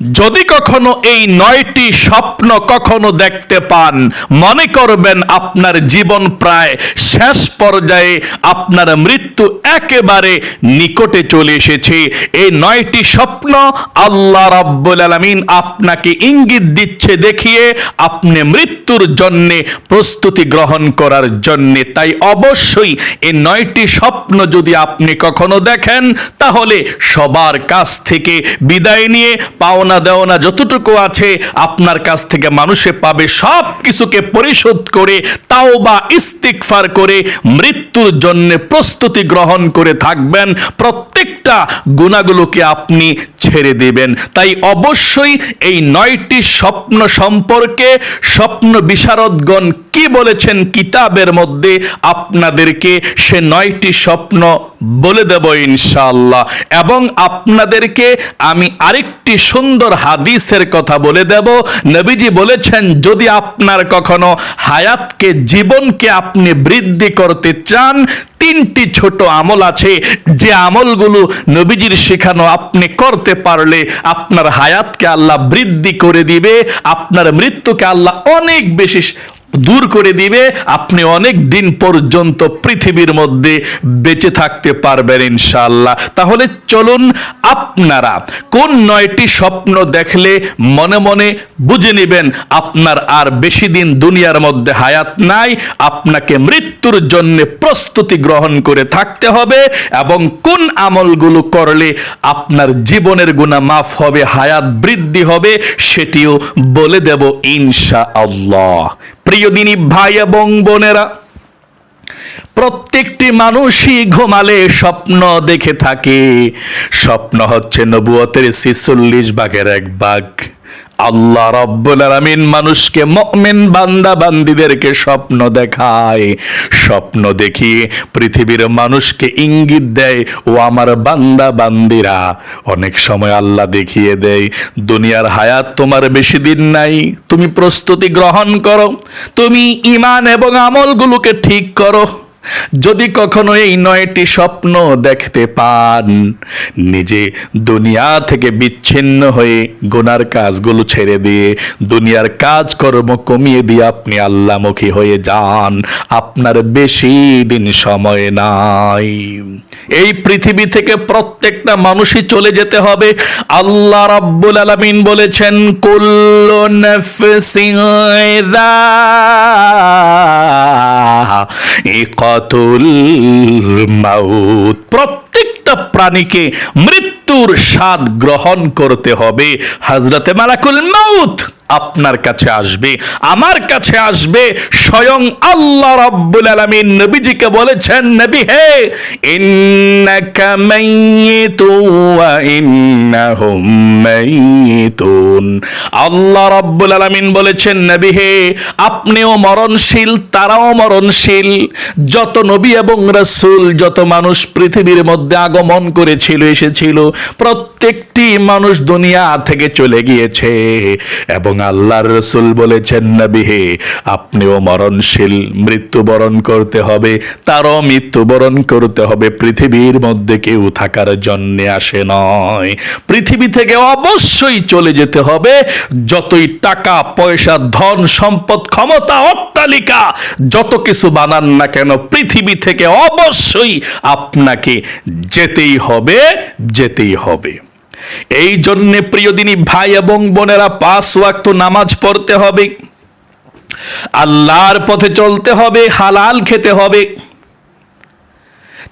যদি কখনো এই নয়টি স্বপ্ন কখনো দেখতে পান, মনে করবেন আপনার জীবন প্রায় শেষ পর্যায়ে আপনার মৃত্যু একেবারে নিকটে চলে এসেছে। এই নয়টি স্বপ্ন আল্লাহ রাব্বুল আলামিন আপনাকে ইঙ্গিত দিচ্ছে দেখিয়ে আপনি মৃত্যুর জন্যে প্রস্তুতি গ্রহণ করার জন্যে। তাই অবশ্যই এই নয়টি স্বপ্ন যদি আপনি কখনো দেখেন, তাহলে সবার কাছ থেকে বিদায় নিয়ে পাওনা দেওনা যতটুকু আছে আপনার কাছ থেকে মানুষে পাবে। সব কিছুকে পরিশোধ করে তাও বা ইস্তিকফার করে, মৃত্যুর জন্য প্রস্তুতি গ্রহণ করে থাকবেন। প্রত্যেকটা গুণাগুলোকে আপনি ছেড়ে দিবেন। তাই অবশ্যই এই নয়টি স্বপ্ন সম্পর্কে স্বপ্ন বিশারদগণ কি বলেছেন কিতাবের মধ্যে আপনাদেরকে সে নয়টি স্বপ্ন বলে দেব ইনশাআল্লাহ। এবং আপনাদেরকে আমি আরেকটি সুন্দর হাদিসের কথা বলে দেব। নবীজি বলেছেন, যদি আপনার কখনো হায়াতকে, জীবনকে আপনি বৃদ্ধি করতে চান, তিনটি ছোট আমল আছে। যে আমলগুলো নবীজির শেখানো আপনি করতে পারলে আপনার হায়াতকে আল্লাহ বৃদ্ধি করে দিবে আপনার মৃত্যুকে আল্লাহ অনেক বেশি দূর করে দিবে, আপনি অনেক দিন পর্যন্ত পৃথিবীর মধ্যে বেঁচে থাকতে পারবেন ইনশাআল্লাহ। তাহলে চলুন আপনারা কোন নয়টি স্বপ্ন দেখলে মনে মনে বুঝে নেবেন, আপনার আর বেশি দিন দুনিয়ার মধ্যে হায়াত নাই, আপনাকে মৃত্যুর জন্য প্রস্তুতি গ্রহণ করে থাকতে হবে, এবং কোন আমলগুলো করলে আপনার জীবনের গুণা মাফ হবে, হায়াত বৃদ্ধি হবে, সেটিও বলে দেব ইনশা আল্লাহ প্রিয় দিনী ভাই এবং বোনেরা, প্রত্যেকটি মানুষই ঘুমালে স্বপ্ন দেখে থাকে। স্বপ্ন হচ্ছে নবুয়তের ছিচল্লিশ ভাগের এক ভাগ। আল্লাহ রব্বুল আলামিন মানুষকে মুমিন বান্দা বান্দিদেরকে স্বপ্ন দেখায়। স্বপ্ন দেখিয়ে পৃথিবীর মানুষকে ইঙ্গিত দেয়, ও আমার বান্দা বান্দিরা। অনেক সময় আল্লাহ দেখিয়ে দেয়, দুনিয়ার হায়াত তোমার বেশি দিন নাই, তুমি প্রস্তুতি গ্রহণ করো, তুমি ইমান এবং আমলগুলোকে ঠিক করো। যদি কখনো এই নয়টি স্বপ্ন দেখতে পান, নিজে দুনিয়া থেকে বিচ্ছিন্ন হয়ে গোনার কাজগুলো ছেড়ে দিয়ে দুনিয়ার কাজকর্ম কমিয়ে দিয়ে আপনি আল্লামুখী হয়ে যান। আপনার বেশি দিন সময় নাই। এই পৃথিবী থেকে প্রত্যেকটা মানুষই চলে যেতে হবে। আল্লাহ রাব্বুল আলামিন বলেছেন, কুল্লু নাফসিন মাউত। প্রত্যেকটা প্রাণীকে মৃত্যুর স্বাদ গ্রহণ করতে হবে। হাজরতে মালাকুল মাউত আপনার কাছে আসবে, আমার কাছে আসবে, স্বয়ং আল্লাহ রাব্বুল আলামিন নবীজিকে বলেছেন, নবী হে, ইন্নাকা মাইয়িতু ওয়া ইন্নাহুম মাইয়িতুন। আল্লাহ রাব্বুল আলামিন বলেছেন, নবী হে, আপনিও মরণশীল, তারাও মরণশীল। যত নবী এবং রাসূল, যত মানুষ পৃথিবীর মধ্যে আগমন করেছিল, এসেছিল, প্রত্যেকটি মানুষ দুনিয়া থেকে চলে গিয়েছে এবং আল্লাহর রসুল বলেছেন নবী হে আপনিও মরণশীল, মৃত্যুবরণ করতে হবে, তারও মৃত্যুবরণ করতে হবে। পৃথিবীর মধ্যে কেউ থাকার জন্যে আসে নয়। পৃথিবী থেকে অবশ্যই চলে যেতে হবে। যতই টাকা, পয়সা, ধন, সম্পদ, ক্ষমতা, অট্টালিকা, যত কিছু বানান না কেন, পৃথিবী থেকে অবশ্যই আপনাকে যেতেই হবে যেতেই হবে। এই জন্যে প্রিয়দিনী ভাই এবং বোনেরা পাঁচ ওয়াক্ত নামাজ পড়তে হবে। আল্লাহর পথে চলতে হবে, হালাল খেতে হবে।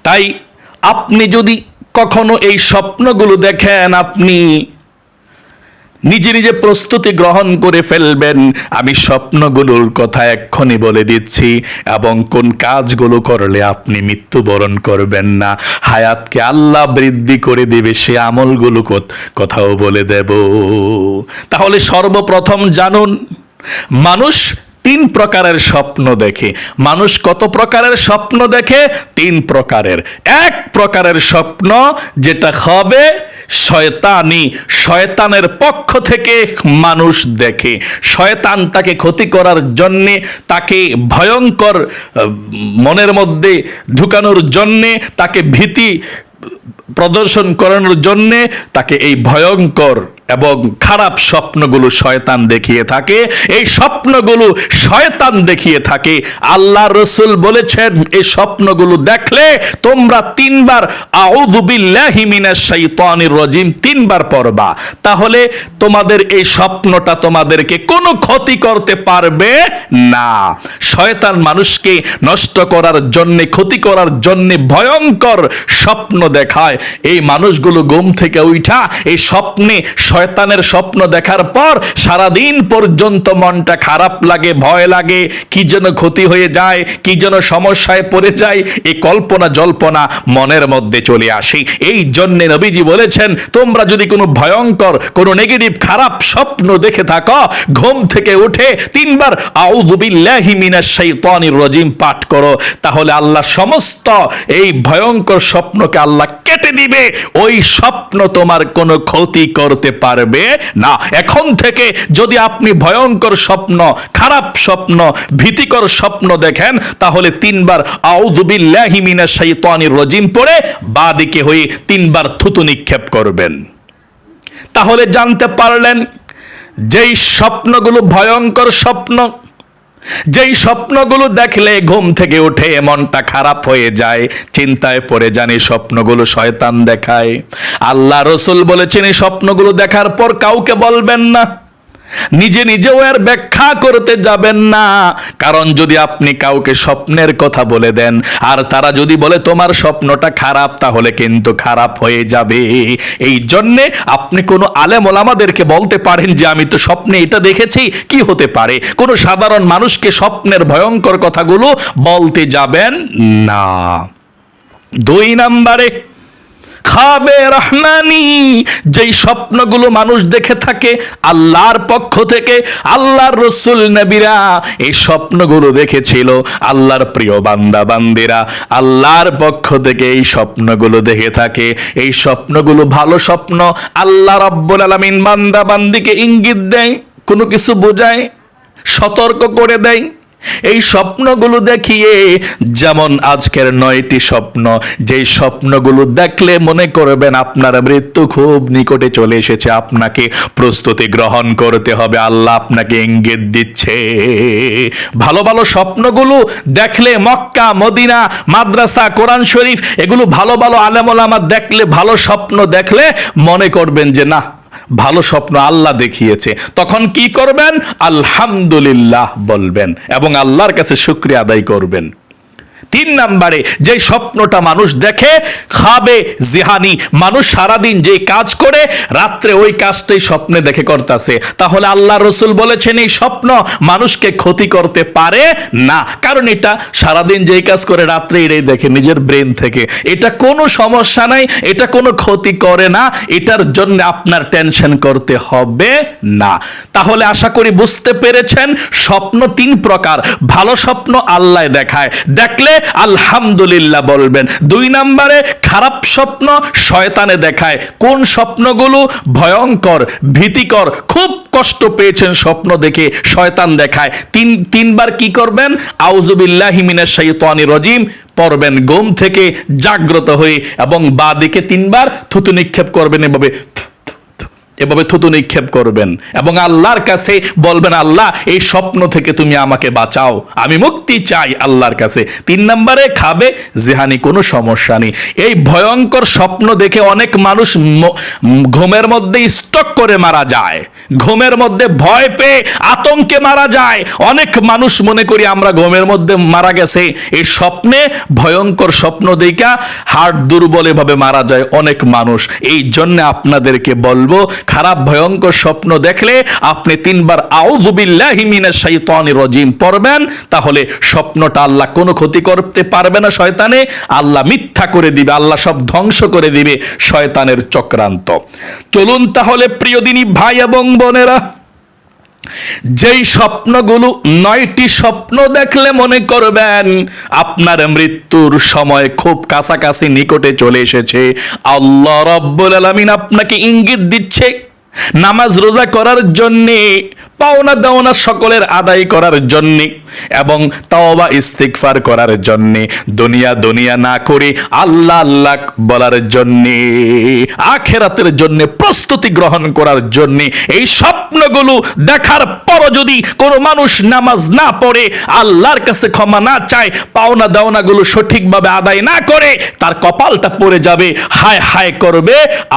তাই আপনি যদি কখনো এই স্বপ্নগুলো দেখেন, আপনি নিজে নিজে প্রস্তুতি গ্রহণ করে ফেলবেন। আমি স্বপ্নগুলোর কথা এক্ষণে বলে দিচ্ছি, এবং কোন কাজগুলো করলে আপনি মৃত্যুবরণ করবেন না। হায়াতকে আল্লাহ বৃদ্ধি করে দেবে, সে আমলগুলো কথাও বলে দেব। তাহলে সর্বপ্রথম জানুন, মানুষ তিন প্রকারের স্বপ্ন দেখে। মানুষ কত প্রকারের স্বপ্ন দেখে? তিন প্রকারের। এক প্রকারের স্বপ্ন যেটা হবে শয়তানি। শয়তানের পক্ষ থেকে মানুষ দেখে। শয়তান তাকে ক্ষতি করার জন্যে, তাকে ভয়ঙ্কর মনের মধ্যে ঢুকানোর জন্যে, তাকে ভীতি প্রদর্শন করানোর জন্যে, তাকে এই ভয়ঙ্কর এবং খারাপ স্বপ্নগুলো শয়তান দেখিয়ে থাকে। এই স্বপ্নগুলো শয়তান দেখিয়ে থাকে। আল্লাহ রসুল বলেছেন, এই স্বপ্নগুলো দেখলে তোমরা তিনবার মিনাশ তিনবার পড়বা। তাহলে তোমাদের এই স্বপ্নটা তোমাদেরকে কোনো ক্ষতি করতে পারবে না। শয়তান মানুষকে নষ্ট করার জন্যে, ক্ষতি করার জন্যে ভয়ঙ্কর স্বপ্ন দেখায়। এই মানুষগুলো ঘুম থেকে উঠা, এই স্বপ্নে শয়তানের স্বপ্ন দেখার পর সারাদিন পর্যন্ত মনটা খারাপ লাগে, ভয় লাগে। কি যেন ক্ষতি হয়ে যায়, কি যেন সমস্যায় পড়ে যায় এই কল্পনা জল্পনা মনের মধ্যে চলে আসে। এই জন্য নবীজি বলেছেন, তোমরা যদি কোনো ভয়ঙ্কর, কোনো নেগেটিভ খারাপ স্বপ্ন দেখে থাকো, ঘুম থেকে উঠে তিনবার আউযুবিল্লাহি মিনাশ শাইতানির রাজিম পাঠ করো, তাহলে আল্লাহ সমস্ত এই ভয়ঙ্কর স্বপ্নকে আল্লাহ কেটে দিবে। ওই স্বপ্ন তোমার কোনো ক্ষতি করতে পারবে না। এখন থেকে যদি আপনি ভয়ঙ্কর স্বপ্ন, খারাপ স্বপ্ন, ভীতিকর স্বপ্ন দেখেন, তাহলে তিনবার আউদুবিল্লাহিমিনা মিনাশ শাইতানির পড়ে পড়ে বাদিকে হয়ে তিনবার থুতু নিক্ষেপ করবেন। তাহলে জানতে পারলেন, যেই স্বপ্নগুলো ভয়ঙ্কর স্বপ্ন যেই স্বপ্নগুলো দেখলে ঘুম থেকে উঠে মনটা খারাপ হয়ে যায়, চিন্তায় পড়ে জানি স্বপ্নগুলো শয়তান দেখায়। আল্লাহ রসুল বলেছেন, এই স্বপ্নগুলো দেখার পর কাউকে বলবেন না। নিজে নিজেও এর ব্যাখ্যা করতে যাবেন না। কারণ যদি আপনি কাউকে স্বপ্নের কথা বলে দেন, আর তারা যদি বলে, তোমার স্বপ্নটা খারাপ, তাহলে কিন্তু খারাপ হয়ে যাবে। এই জন্যে আপনি কোনো আলেম ওলামাদেরকে বলতে পারেন যে, আমি তো স্বপ্নে এটা দেখেছি। কি হতে পারে? কোনো সাধারণ মানুষকে স্বপ্নের ভয়ঙ্কর কথাগুলো বলতে যাবেন না। দুই নাম্বারে খাবে রহমানি। যেই স্বপ্নগুলো মানুষ দেখে থাকে, আল্লাহর পক্ষ থেকে, আল্লাহর রসুল নবীরা, এই স্বপ্নগুলো দেখেছিল আল্লাহর প্রিয় বান্দা বান্দিরা। আল্লাহর পক্ষ থেকে এই স্বপ্নগুলো দেখে থাকে। এই স্বপ্নগুলো ভালো স্বপ্ন। আল্লাহ রব্বুল আলামিন বান্দা বান্দিকে ইঙ্গিত দেয়, কোনো কিছু বোঝায়, সতর্ক করে দেয়। এই স্বপ্নগুলো দেখিয়ে, যেমন আজকের নয়টি স্বপ্ন, যেই স্বপ্নগুলো দেখলে মনে করবেন আপনার মৃত্যু খুব নিকটে চলে এসেছে, আপনাকে প্রস্তুতি গ্রহণ করতে হবে, আল্লাহ আপনাকে ইঙ্গিত দিচ্ছে। ভালো ভালো স্বপ্নগুলো দেখলে মক্কা, মদিনা, মাদ্রাসা, কোরআন শরীফ, এগুলো ভালো ভালো আলেমলামা দেখলে, ভালো স্বপ্ন দেখলে মনে করবেন যে, না ভালো স্বপ্ন আল্লাহ দেখিয়েছে। তখন কি করবেন? আলহামদুলিল্লাহ বলবেন এবং আল্লাহর কাছে শুক্রিয়া আদায় করবেন। তিন নাম্বারে, যে স্বপ্নটা মানুষ দেখে, খাবে জিহানি। মানুষ সারাদিন যে কাজ করে, রাত্রে ওই কাজটাই স্বপ্নে দেখে করতেছে। তাহলে আল্লাহ রসুল বলেছেন, এই স্বপ্ন মানুষকে ক্ষতি করতে পারে না। কারণ এটা সারাদিন যেই কাজ করে রাত্রে এটাই দেখে নিজের ব্রেন থেকে। এটা কোনো সমস্যা নাই, এটা কোনো ক্ষতি করে না, এটার জন্য আপনার টেনশন করতে হবে না। তাহলে আশা করি বুঝতে পেরেছেন, স্বপ্ন তিন প্রকার। ভালো স্বপ্ন আল্লাহ দেখায়। দেখলে আলহামদুলিল্লাহ বলবেন। দুই নম্বরে, খারাপ স্বপ্ন শয়তানে দেখায়। কোন স্বপ্নগুলো ভয়ঙ্কর, ভীতিকর, খুব কষ্ট পেয়েছেন স্বপ্ন দেখে শয়তান দেখায়। তিন, তিনবার কি করবেন? আউজুবিল্লাহি মিনাশ শাইতানির রাজিম, পড়বেন ঘুম থেকে জাগ্রত হয়ে এবং বা দিকে তিনবার থুতু নিক্ষেপ করবেন এভাবে। এভাবে থুতু নিক্ষেপ করবেন এবং আল্লাহর কাছে বলবেন, আল্লাহ, এই স্বপ্ন থেকে তুমি আমাকে বাঁচাও। আমি মুক্তি চাই আল্লাহর কাছে। তিন নম্বরে খাবে, জেহানি কোনো সমস্যা নেই। এই ভয়ঙ্কর স্বপ্ন দেখে অনেক মানুষ ঘুমের মধ্যে স্টক করে মারা যায়। ঘুমের মধ্যে ভয় পেয়ে আতঙ্কে মারা যায়। অনেক মানুষ মনে করি আমরা ঘুমের মধ্যে মারা গেছে। এই স্বপ্নে, ভয়ঙ্কর স্বপ্ন দেখা হার্ট দুর্বল এভাবে মারা যায় অনেক মানুষ। এই জন্য আপনাদেরকে বলব খারাপ, ভয়ঙ্কর স্বপ্ন দেখলে আপনি তিনবার আউজুবিল্লাহিমিনা রজিম রাজিম পড়বেন। তাহলে স্বপ্নটা আল্লাহ কোনো ক্ষতি করতে পারবে না শয়তানে। আল্লাহ মিথ্যা করে দিবে, আল্লাহ সব ধ্বংস করে দিবে শয়তানের চক্রান্ত। চলুন তাহলে প্রিয় দিনী ভাই এবং বোনেরা যেই স্বপ্নগুলো নয়টি স্বপ্ন দেখলে মনে করবেন, আপনার মৃত্যুর সময় খুব কাছাকাছি নিকটে চলে এসেছে। আল্লাহ রব্বুল আলমিন আপনাকে ইঙ্গিত দিচ্ছে, নামাজ রোজা করার জন্যে পাওনা দাওনা সকলের আদায় করার জন্য এবং তাওবা ইস্তিগফার করার জন্য। দুনিয়া দুনিয়া না করে আল্লাহ আল্লাহ বলার জন্য। আখেরাতের জন্য প্রস্তুতি গ্রহণ করার জন্য। এই স্বপ্নগুলো দেখার পর যদি কোনো মানুষ নামাজ না পড়ে, আল্লাহর কাছে ক্ষমা না চায়, পাওনা দাওনাগুলো সঠিকভাবে আদায় না করে, তার কপালটা পড়ে যাবে, হায় হায় করবে,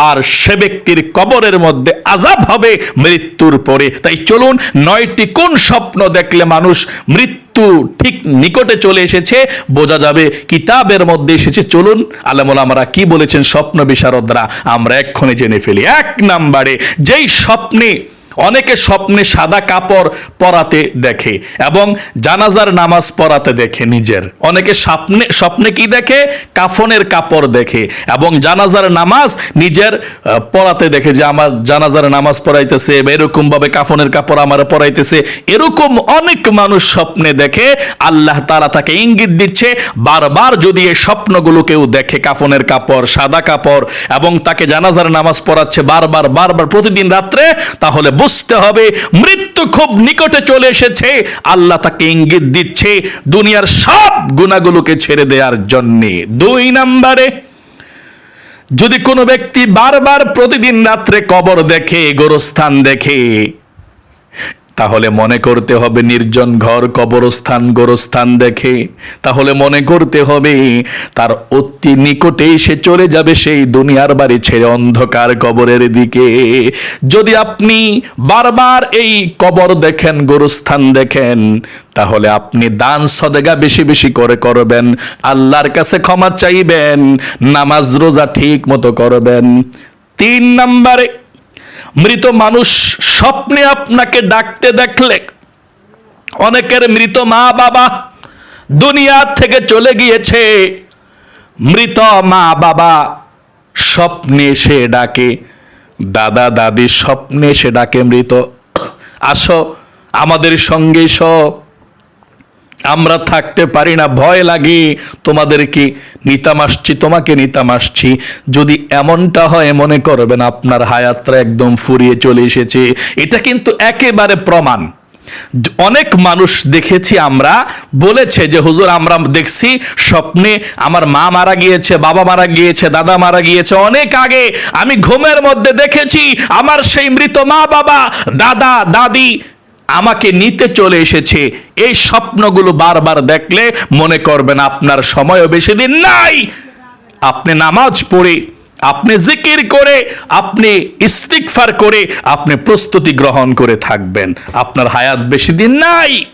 আর সে ব্যক্তির কবরের মধ্যে আজাব হবে মৃত্যুর পরে। তাই চলুন নয়টি কোন স্বপ্ন দেখলে মানুষ মৃত্যু ঠিক নিকটে চলে এসেছে? বোঝা যাবে কিতাবের মধ্যে এসেছে। চলুন, আলমুল আমরা কি বলেছেন স্বপ্ন বিশারদরা? আমরা এক্ষণে জেনে ফেলি। এক নাম্বারে, যেই স্বপ্নে অনেকে স্বপ্নে সাদা কাপড় পরাতে দেখে এবং জানাজার নামাজ পড়াতে দেখে নিজের। অনেকে স্বপ্নে স্বপ্নে কি দেখে? কাফনের কাপড় দেখে এবং জানাজার নামাজ নিজের পড়াতে দেখে যে আমার জানাজার নামাজ পড়াইতেছে বা এরকম ভাবে কাফনের কাপড় আমার পড়াইতেছে এরকম অনেক মানুষ স্বপ্নে দেখে, আল্লাহ তারা তাকে ইঙ্গিত দিচ্ছে, বারবার যদি এই স্বপ্নগুলো কেউ দেখে কাফনের কাপড়, সাদা কাপড় এবং তাকে জানাজার নামাজ পড়াচ্ছে বারবার বারবার প্রতিদিন রাত্রে, তাহলে বুঝতে হবে, মৃত্যু খুব নিকটে চলে এসেছে। আল্লাহ তাকে ইঙ্গিত দিচ্ছে, দুনিয়ার সব গুণাগুলোকে ছেড়ে দেওয়ার জন্যে। দুই নাম্বারে, যদি কোনো ব্যক্তি বারবার প্রতিদিন রাত্রে কবর দেখে, গোরস্থান দেখে তাহলে মনে করতে হবে নির্জন ঘর, কবরস্থান, গোরস্থান দেখে। তাহলে মনে করতে হবে তার অতি নিকটেই সে চলে যাবে সেই দুনিয়ার বাড়ি ছেড়ে অন্ধকার কবরের দিকে। যদি আপনি বারবার এই কবর দেখেন, গোরস্থান দেখেন, তাহলে আপনি দান সদেগা বেশি বেশি করে করবেন। আল্লাহর কাছে ক্ষমা চাইবেন, নামাজ রোজা ঠিক মতো করবেন। তিন নম্বরে মৃত মানুষ স্বপ্নে আপনাকে ডাকতে দেখলে অনেকের মৃত মা বাবা দুনিয়া থেকে চলে গিয়েছে। মৃত মা বাবা স্বপ্নে সে ডাকে। দাদা দাদি স্বপ্নে সে ডাকে মৃত। আসো, আমাদের সঙ্গে এসো। আমরা থাকতে পারি না, ভয় লাগে তোমাদেরকে নিতাম আসছি তোমাকে নিতাম আসছি যদি এমনটা হয়, মনে করবেন আপনার হায়াতটা একদম ফুরিয়ে চলে এসেছে। এটা কিন্তু একেবারে প্রমাণ। অনেক মানুষ দেখেছি আমরা, বলেছে যে, হুজুর, আমরা দেখছি স্বপ্নে আমার মা মারা গিয়েছে, বাবা মারা গিয়েছে, দাদা মারা গিয়েছে। অনেক আগে আমি ঘুমের মধ্যে দেখেছি, আমার সেই মৃত মা বাবা দাদা, দাদি আমাকে নিতে চলে এসেছে। এই স্বপ্নগুলো বারবার দেখলে মনে করবেন আপনার সময়ও বেশি দিন নাই। আপনি নামাজ পড়ে, আপনি জিকির করে, আপনি ইস্তিকফার করে, আপনি প্রস্তুতি গ্রহণ করে থাকবেন। আপনার হায়াত বেশি দিন নাই।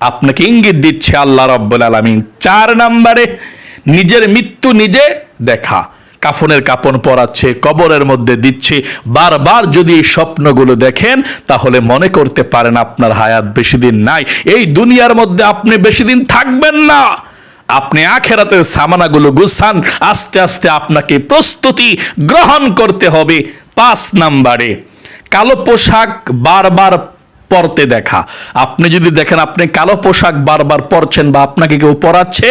আপনাকে ইঙ্গিত দিচ্ছে আল্লাহ রব্বুল আলমিন, চার নম্বরে, নিজের মৃত্যু নিজে দেখা। কাফনের কাপন পরাচ্ছে, কবরের মধ্যে দিচ্ছে। বারবার যদি এই স্বপ্নগুলো দেখেন, তাহলে মনে করতে পারেন আপনার হায়াত বেশি দিন নাই। এই দুনিয়ার মধ্যে আপনি বেশি দিন থাকবেন না। আপনি আখেরাতের সামানাগুলো গুছান, আস্তে আস্তে আপনাকে প্রস্তুতি গ্রহণ করতে হবে পাঁচ নাম্বারে। কালো পোশাক বারবার পরতে দেখা। আপনি যদি দেখেন আপনি কালো পোশাক বারবার পরছেন বা আপনাকে কেউ পরাচ্ছে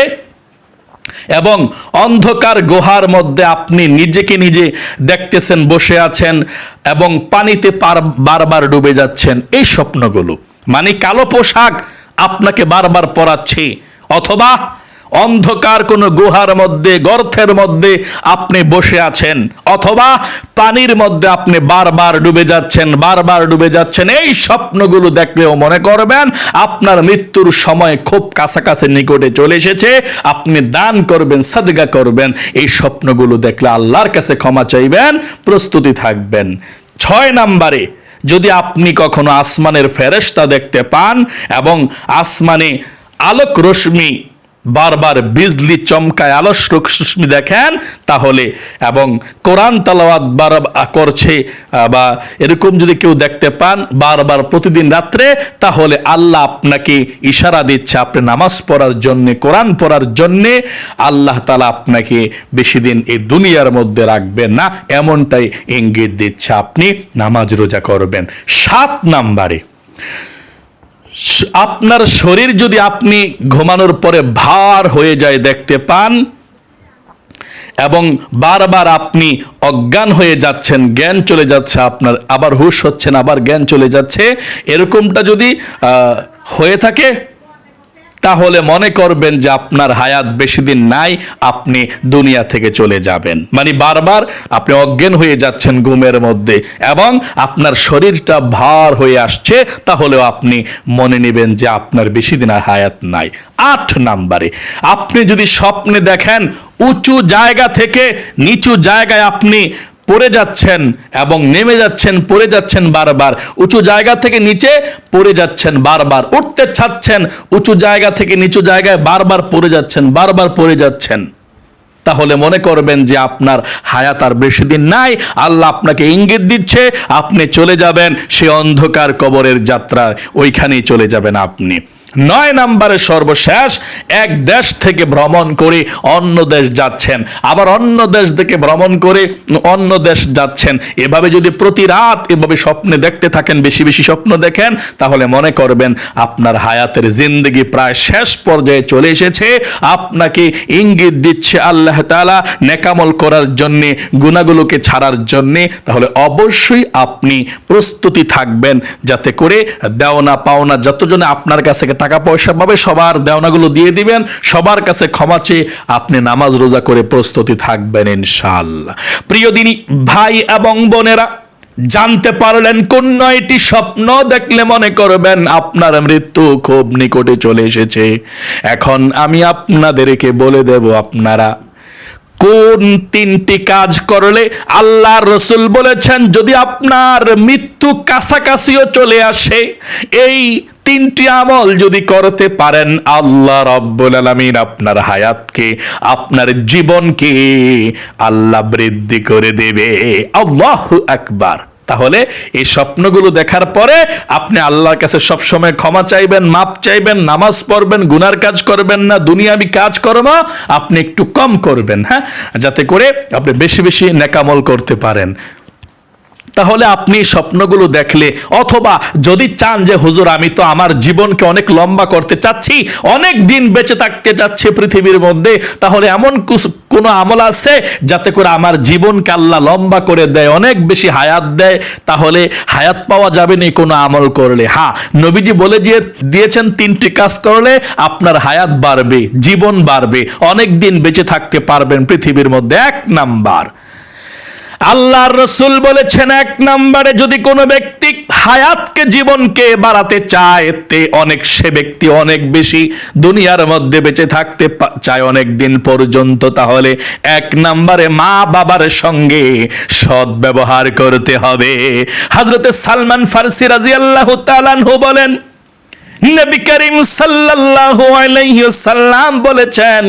এবং অন্ধকার গুহার মধ্যে আপনি নিজেকে নিজে দেখতেছেন, বসে আছেন এবং পানিতে পার- বারবার ডুবে যাচ্ছেন। এই স্বপ্নগুলো। মানে কালো পোশাক আপনাকে বারবার পরাচ্ছে। অথবা অন্ধকার কোনো গুহার মধ্যে, গর্তের মধ্যে আপনি বসে আছেন, অথবা পানির মধ্যে আপনি বারবার ডুবে যাচ্ছেন, বারবার ডুবে যাচ্ছেন, এই স্বপ্নগুলো দেখলেও মনে করবেন, আপনার মৃত্যুর সময় খুব কাছাকাছি নিকটে চলে এসেছে, আপনি দান করবেন, সাদগা করবেন, এই স্বপ্নগুলো দেখলে আল্লাহর কাছে ক্ষমা চাইবেন, প্রস্তুতি থাকবেন। ছয় নাম্বারে, যদি আপনি কখনো আসমানের ফেরেশতা দেখতে পান এবং আসমানে আলোক রশ্মি বারবার বিজলি চমকায় আলস রশ্মি দেখেন, তাহলে এবং কোরআন তালাওয়াত বার করছে বা এরকম যদি কেউ দেখতে পান বারবার প্রতিদিন রাত্রে, তাহলে আল্লাহ আপনাকে ইশারা দিচ্ছে আপনি নামাজ পড়ার জন্য, কোরআন পড়ার জন্য, আল্লাহ তালা আপনাকে বেশি দিন এই দুনিয়ার মধ্যে রাখবেন না, এমনটাই ইঙ্গিত দিচ্ছে আপনি, নামাজ রোজা করবেন। সাত নাম্বারে আপনার শরীর যদি আপনি ঘুমানোর পরে ভার হয়ে যায় দেখতে পান, এবং বারবার আপনি অজ্ঞান হয়ে যাচ্ছেন, জ্ঞান চলে যাচ্ছে, আপনার আবার হুশ হচ্ছেন, আবার জ্ঞান চলে যাচ্ছে, এরকমটা যদি হয়ে থাকে তাহলে মনে করবেন যে আপনার হায়াত বেশি দিন নাই, আপনি দুনিয়া থেকে চলে যাবেন। মানে বারবার আপনি অজ্ঞান হয়ে যাচ্ছেন ঘুমের মধ্যে এবং আপনার শরীরটা ভার হয়ে আসছে, তাহলেও আপনি মনে নেবেন যে আপনার বেশি দিন আর হায়াত নাই। আট নাম্বারে, আপনি যদি স্বপ্নে দেখেন, উঁচু জায়গা থেকে নিচু জায়গায় আপনি পড়ে যাচ্ছেন এবং নেমে যাচ্ছেন, পড়ে যাচ্ছেন বারবার। উঁচু জায়গা থেকে নিচে পড়ে যাচ্ছেন বারবার। উঠতে ছাড়ছেন, উঁচু জায়গা থেকে নিচু জায়গায় বারবার পড়ে যাচ্ছেন, বারবার পড়ে যাচ্ছেন। তাহলে মনে করবেন যে আপনার হায়াত আর বেশি দিন নাই। আল্লাহ আপনাকে ইঙ্গিত দিচ্ছে, আপনি চলে যাবেন সে অন্ধকার কবরের যাত্রায়। ওইখানেই চলে যাবেন আপনি। নয় নম্বরে সর্বশেষ, এক দেশ থেকে ভ্রমণ করে অন্য দেশ যাচ্ছেন। আবার অন্য দেশ থেকে ভ্রমণ করে অন্য দেশ যাচ্ছেন। এভাবে যদি প্রতি রাত এভাবে স্বপ্নে দেখতে থাকেন, বেশি বেশি স্বপ্ন দেখেন, তাহলে মনে করবেন আপনার হায়াতের জিন্দগি প্রায় শেষ পর্যায়ে চলে এসেছে। আপনাকে ইঙ্গিত দিচ্ছে আল্লাহ তাআলা নেকামল করার জন্যে গুণাগুলোকে ছাড়ার জন্যে। তাহলে অবশ্যই আপনি প্রস্তুতি থাকবেন যাতে করে দেওনা পাওনা যতজনে আপনার কাছে থেকে টাকা পয়সা পাবে, সবার দেওনাগুলো দিয়ে দিবেন, সবার কাছে ক্ষমা চেয়ে আপনি নামাজ রোজা করে প্রস্তুতি থাকবেন ইনশাল্লাহ প্রিয় দিনী, ভাই এবং বোনেরা, জানতে পারলেন কোন নয়টি স্বপ্ন দেখলে মনে করবেন আপনার মৃত্যু খুব নিকটে চলে এসেছে। এখন আমি আপনাদেরকে বলে দেব আপনারা কোন তিনটি কাজ করলে আল্লাহ রসুল বলেছেন, যদি আপনার মৃত্যু কাছাকাছিও চলে আসে, এই তিনটি আমল যদি করতে পারেন, আল্লাহ রব্বুল আলমিন আপনার হায়াতকে, আপনার জীবনকে আল্লাহ বৃদ্ধি করে দেবে। আল্লাহ আকবার। তাহলে এই স্বপ্নগুলো দেখার পরে আপনি আল্লাহর কাছে সব সময় ক্ষমা চাইবেন, মাপ চাইবেন, নামাজ পড়বেন, গুনার কাজ করবেন না, দুনিয়াবি কাজ কর্ম আপনি একটু কম করবেন হ্যাঁ? যাতে করে আপনি বেশি বেশি নেকামল করতে পারেন। তাহলে আপনি স্বপ্নগুলো দেখলে, অথবা যদি চান যে, হুজুর, আমি তো আমার জীবনকে অনেক লম্বা করতে চাচ্ছি, অনেক দিন বেঁচে থাকতে চাচ্ছি পৃথিবীর মধ্যে, তাহলে এমন কোনো আমল আছে যাতে করে আমার জীবনকে আল্লাহ লম্বা করে দেয়, অনেক বেশি হায়াত দেয়? তাহলে হায়াত পাওয়া যাবে না কোনো আমল করলে। হ্যাঁ নবীজি বলে দিয়ে, দিয়েছেন তিনটি কাজ করলে আপনার হায়াত বাড়বে, জীবন বাড়বে, অনেক দিন বেঁচে থাকতে পারবেন পৃথিবীর মধ্যে। এক নাম্বার আল্লাহর রসুল বলেছেন, এক নম্বরে যদি কোনো ব্যক্তি হায়াতকে জীবনকে বাড়াতে চায়, তে অনেক সে ব্যক্তি অনেক বেশি দুনিয়ার মধ্যে বেঁচে থাকতে চায় অনেক দিন পর্যন্ত। তাহলে এক নম্বরে মা বাবার সঙ্গে সৎ ব্যবহার করতে হবে। হজরতে সালমান ফারসি রাজি আল্লাহ বলেন, নবী করিম সাল্লাল্লাহু আলাইহি সাল্লাম বলেছেন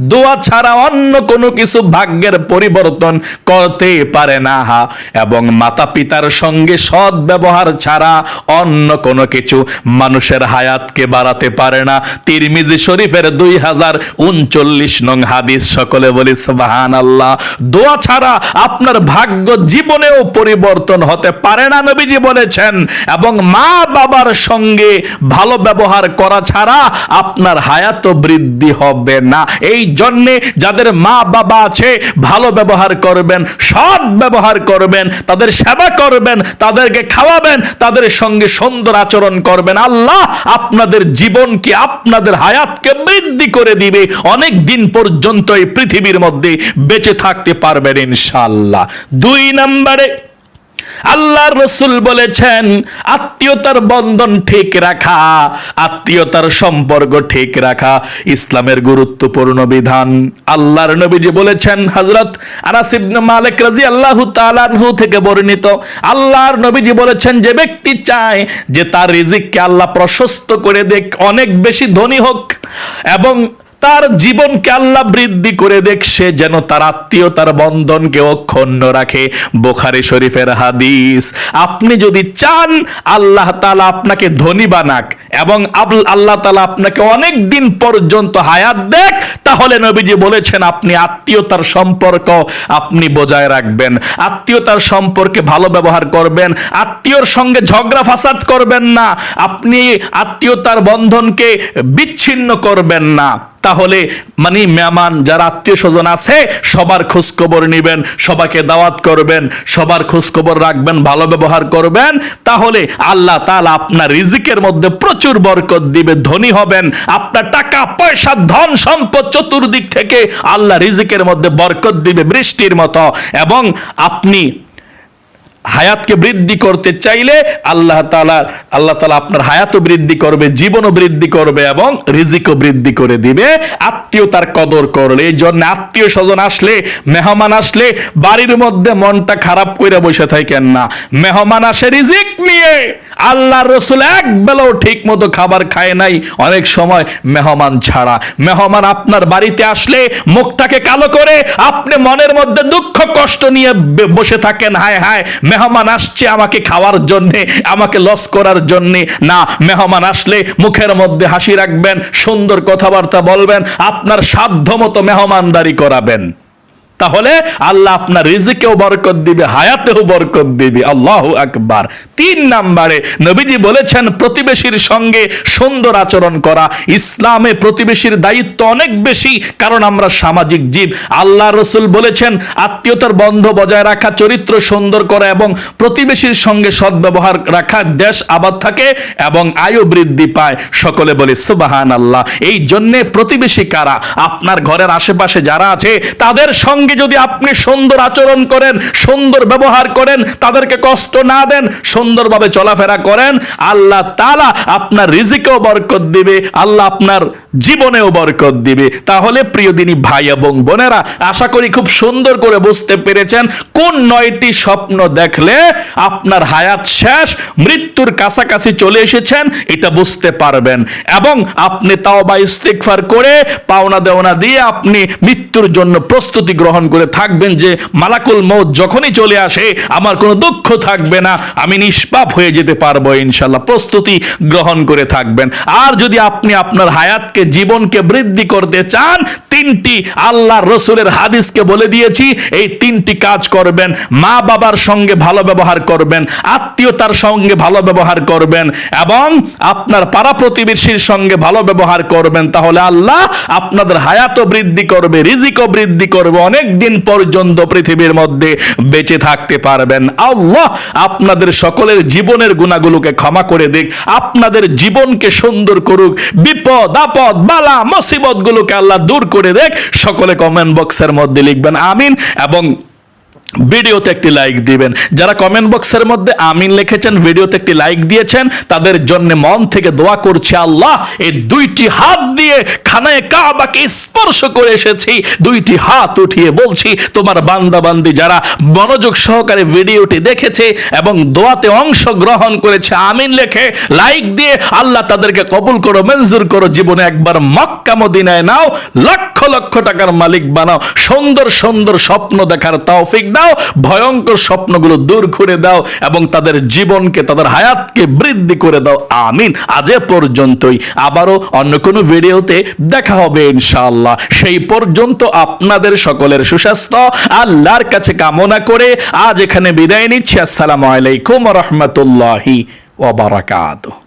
দোয়া ছাড়া অন্য কোনো কিছু ভাগ্যের পরিবর্তন করতে পারে না। এবং মাতা পিতার সঙ্গে সৎ ব্যবহার ছাড়া অন্য কোনো কিছু মানুষের হায়াতকে বাড়াতে পারে না। তিরমিজি শরীফের দুই হাজার উনচল্লিশ নং হাদিস সকলে বলি সুবাহান আল্লাহ দোয়া ছাড়া আপনার ভাগ্য জীবনেও পরিবর্তন হতে পারে না, নবীজি বলেছেন। এবং মা বাবার সঙ্গে ভালো ব্যবহার করা ছাড়া আপনার হায়াত বৃদ্ধি হবে না। এই জন্যে যাদের মা বাবা আছে, ভালো ব্যবহার করবেন, সৎ ব্যবহার করবেন, তাদের সেবা করবেন, তাদেরকে খাওয়াবেন, তাদের সঙ্গে সুন্দর আচরণ করবেন। আল্লাহ আপনাদের জীবনকে, আপনাদের হায়াতকে বৃদ্ধি করে দিবে। অনেক দিন পর্যন্ত এই পৃথিবীর মধ্যে বেঁচে থাকতে পারবেন ইনশাআল্লাহ। দুই নম্বরে আল্লাহর রসুল বলেছেন, আত্মীয়তার বন্ধন ঠিক রাখা, আত্মীয়তার সম্পর্ক ঠিক রাখা ইসলামের গুরুত্বপূর্ণ বিধান। আল্লাহর নবীজি বলেছেন হজরত মালিক তাআলা আনহু থেকে বর্ণিত, আল্লাহর নবীজি বলেছেন, যে ব্যক্তি চায় যে তার রিজিককে আল্লাহ প্রশস্ত করে দেখ অনেক বেশি ধনী হোক, এবং তার জীবনকে আল্লাহ বৃদ্ধি করে দেখছে যেন তার আত্মীয়তার বন্ধনকে অক্ষুণ্ণ রাখে। বোখারি শরীফের হাদিস, আপনি যদি চান, আল্লাহ তালা আপনাকে ধনী বানাক এবং আল্লাহ তালা আপনাকে অনেক দিন পর্যন্ত হায়াত দেখ, তাহলে নবীজি বলেছেন, আপনি আত্মীয়তার সম্পর্ক আপনি বজায় রাখবেন। আত্মীয়তার সম্পর্কে ভালো ব্যবহার করবেন। আত্মীয়র সঙ্গে ঝগড়া ফাসাদ করবেন না। আপনি আত্মীয়তার বন্ধনকে বিচ্ছিন্ন করবেন না। তাহলে মানে মেহমান যারা আত্মীয় স্বজন আছে, সবার খোঁজ খবর নিবেন, সবাইকে দাওয়াত করবেন, সবার খোঁজ খবর রাখবেন, ভালো ব্যবহার করবেন, তাহলে আল্লাহ তাআলা আপনার রিজিকের মধ্যে প্রচুর বরকত দিবে, ধনী হবেন। আপনার টাকা, পয়সা, ধন, সম্পদ চতুর্দিক থেকে আল্লাহ রিজিকের মধ্যে বরকত দিবে বৃষ্টির মতো। এবং আপনি হায়াতকে বৃদ্ধি করতে চাইলে আল্লাহ তালা আল্লাহ তালা আপনার হায়াতও বৃদ্ধি করবে, জীবনও বৃদ্ধি করবে এবং রিজিকও বৃদ্ধি করে দিবে। আত্মীয়তার কদর করলে, এই জন্য আত্মীয় স্বজন আসলে, মেহমান আসলে বাড়ির মধ্যে মনটা খারাপ করে বসে থাকেন না। মেহমান আসে রিজিক নিয়ে আল্লাহ রসুল এক বেলাও ঠিক মতো খাবার খায় নাই, অনেক সময় মেহমান ছাড়া। মেহমান আপনার বাড়িতে আসলে মুখটাকে কালো করে, আপনি মনের মধ্যে দুঃখ কষ্ট নিয়ে বসে থাকেন, হায় হায় মেহমান আসছে আমাকে খাওয়ার জন্যে, আমাকে লস করার জন্যে। না, মেহমান আসলে মুখের মধ্যে হাসি রাখবেন, সুন্দর কথাবার্তা বলবেন, আপনার সাধ্যমতো মেহমানদারি করাবেন। তাহলে আল্লাহ আপনার রিজিকেও বরকত দিবে, হায়াতেও বরকত দিবে। আল্লাহ আকবার। তিন নাম্বারে নবীজি বলেছেন, প্রতিবেশীর সঙ্গে সুন্দর আচরণ করা। ইসলামে প্রতিবেশীর দায়িত্ব অনেক বেশি, কারণ আমরা সামাজিক জীব। আল্লাহ রসুল বলেছেন, আত্মীয়তার বন্ধ বজায় রাখা, চরিত্র সুন্দর করা এবং প্রতিবেশীর সঙ্গে সদ্ব্যবহার রাখা, দেশ আবাদ থাকে এবং আয়ু বৃদ্ধি পায়। সকলে বলে সুবাহান আল্লাহ এই জন্যে প্রতিবেশী কারা? আপনার ঘরের আশেপাশে যারা আছে, তাদের সঙ্গে যদি আপনি সুন্দর আচরণ করেন, সুন্দর ব্যবহার করেন, তাদেরকে কষ্ট না দেন, সুন্দরভাবে চলাফেরা করেন, আল্লাহ তালা আপনার রিজিকেও বরকত দিবে, আল্লাহ আপনার জীবনেও বরকত দিবে। তাহলে প্রিয় দিনী ভাই এবং বোনেরা, আশা করি খুব সুন্দর করে বুঝতে পেরেছেন কোন নয়টি স্বপ্ন দেখলে আপনার হায়াত শেষ, মৃত্যুর কাছাকাছি চলে এসেছেন, এটা বুঝতে পারবেন। এবং আপনি তাও বা ইস্তিকফার করে পাওনা দেওনা দিয়ে আপনি মৃত্যুর জন্য প্রস্তুতি গ্রহণ করে থাকবেন যে মালাকুল মৌত যখনই চলে আসে, আমার কোনো দুঃখ থাকবে না, আমি নিষ্পাপ হয়ে যেতে পারব ইনশাল্লাহ প্রস্তুতি গ্রহণ করে থাকবেন। আর যদি আপনি আপনার হায়াতকে, জীবনকে বৃদ্ধি করতে চান, তিনটি আল্লাহ রসুলের হাদিসকে বলে দিয়েছি, এই তিনটি কাজ করবেন। মা বাবার সঙ্গে ভালো ব্যবহার করবেন, আত্মীয়তার সঙ্গে ভালো ব্যবহার করবেন, এবং আপনার পাড়া প্রতিবেশীর সঙ্গে ভালো ব্যবহার করবেন। তাহলে আল্লাহ আপনাদের হায়াতও বৃদ্ধি করবে, রিজিকও বৃদ্ধি করবে, অনেক দিন পর্যন্ত পৃথিবীর মধ্যে বেঁচে থাকতে পারবেন। আল্লাহ আপনাদের সকলের জীবনের গুণাগুলোকে ক্ষমা করে দিক। আপনাদের জীবনকে সুন্দর করুক। বিপদ, আপদ, বালা মসিবত গুলোকে আল্লাহ দূর করে দেখ। সকলে কমেন্ট বক্সের মধ্যে লিখবেন, আমিন। এবং ভিডিওতে একটি লাইক দিবেন। যারা কমেন্ট বক্সের মধ্যে আমিন লিখেছেন, ভিডিওতে একটি লাইক দিয়েছেন, তাদের জন্য মন থেকে দোয়া করছে আল্লাহ, এই দুইটি হাত দিয়ে খানায় কাবাকে স্পর্শ করে এসেছি, দুইটি হাত উঠিয়ে বলছি, তোমার বান্দা বান্দি যারা মনোযোগ সহকারে ভিডিওটি দেখেছে এবং দোয়াতে অংশ গ্রহণ করেছে, আমিন লেখে লাইক দিয়ে আল্লাহ তাদেরকে কবুল করো, মঞ্জুর করো, জীবনে একবার মক্কা মদিনায় নাও, লক্ষ লক্ষ টাকার মালিক বানাও, সুন্দর সুন্দর স্বপ্ন দেখার তৌফিক দাও, ভয়ঙ্কর স্বপ্নগুলো দূর করে দাও এবং তাদের জীবনকে, তাদের হায়াতকে বৃদ্ধি করে দাও। আমিন। আজ পর্যন্তই। আবারও অন্য কোনো ভিডিওতে দেখা হবে ইনশাআল্লাহ। সেই পর্যন্ত আপনাদের সকলের সুস্বাস্থ্য, আল্লাহর কাছে কামনা করে আজ এখানে বিদায় নিচ্ছি। আসসালামু আলাইকুম রহমতুল্লাহি ওয়া বারাকাতুহু।